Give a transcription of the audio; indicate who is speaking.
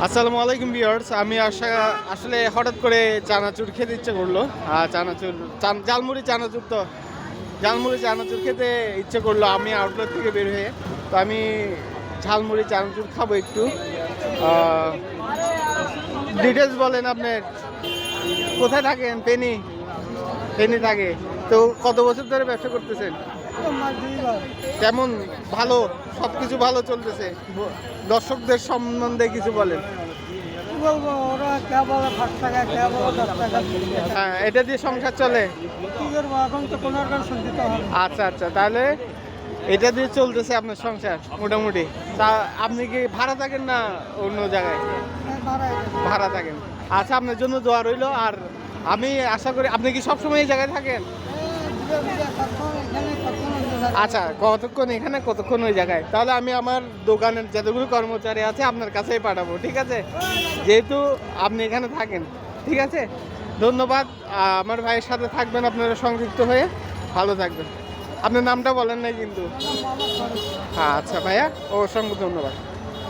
Speaker 1: আসসালামু আলাইকুম ভিউয়ার্স, আমি আশা, আসলে হঠাৎ করে চানাচুর খেতে ইচ্ছে করল। আর চানাচুর, চান- জালমুড়ি চানাচুর তো, ঝালমুড়ি চানাচুর খেতে ইচ্ছে করল আমি আউটলেট থেকে বের হয়ে। তো আমি ঝালমুড়ি চানাচুর খাব একটু। ডিটেলস বলেন আপনি কোথায় থাকেন? পেনি পেনি থাকে। তো কত বছর ধরে ব্যবসা করতেছেন? কেমন ভালো সব কিছু ভালো চলতেছে? দর্শকদের সম্বন্ধে কিছু বলেন। হ্যাঁ এটা দিয়ে সংসার চলে? আচ্ছা আচ্ছা তাহলে এটা দিয়ে চলতেছে আপনার সংসার, মোটামুটি। তা আপনি কি ভাড়া থাকেন না অন্য জায়গায়? ভাড়া থাকেন। আচ্ছা আপনার জন্য দোয়া রইল, আর আমি আশা করি, আপনি কি সবসময় এই জায়গায় থাকেন? আচ্ছা কতক্ষণ এখানে, কতক্ষণ ওই জায়গায়? তাহলে আমি আমার দোকানের যতগুলো কর্মচারী আছে আপনার কাছেই পাঠাবো, ঠিক আছে? যেহেতু আপনি এখানে থাকেন, ঠিক আছে? ধন্যবাদ আমার ভাইয়ের সাথে থাকবেন আপনারা সংযুক্ত হয়ে, ভালো থাকবেন। আপনার নামটা বলেন নাই কিন্তু। আচ্ছা ভাইয়া, অসংখ্য ধন্যবাদ।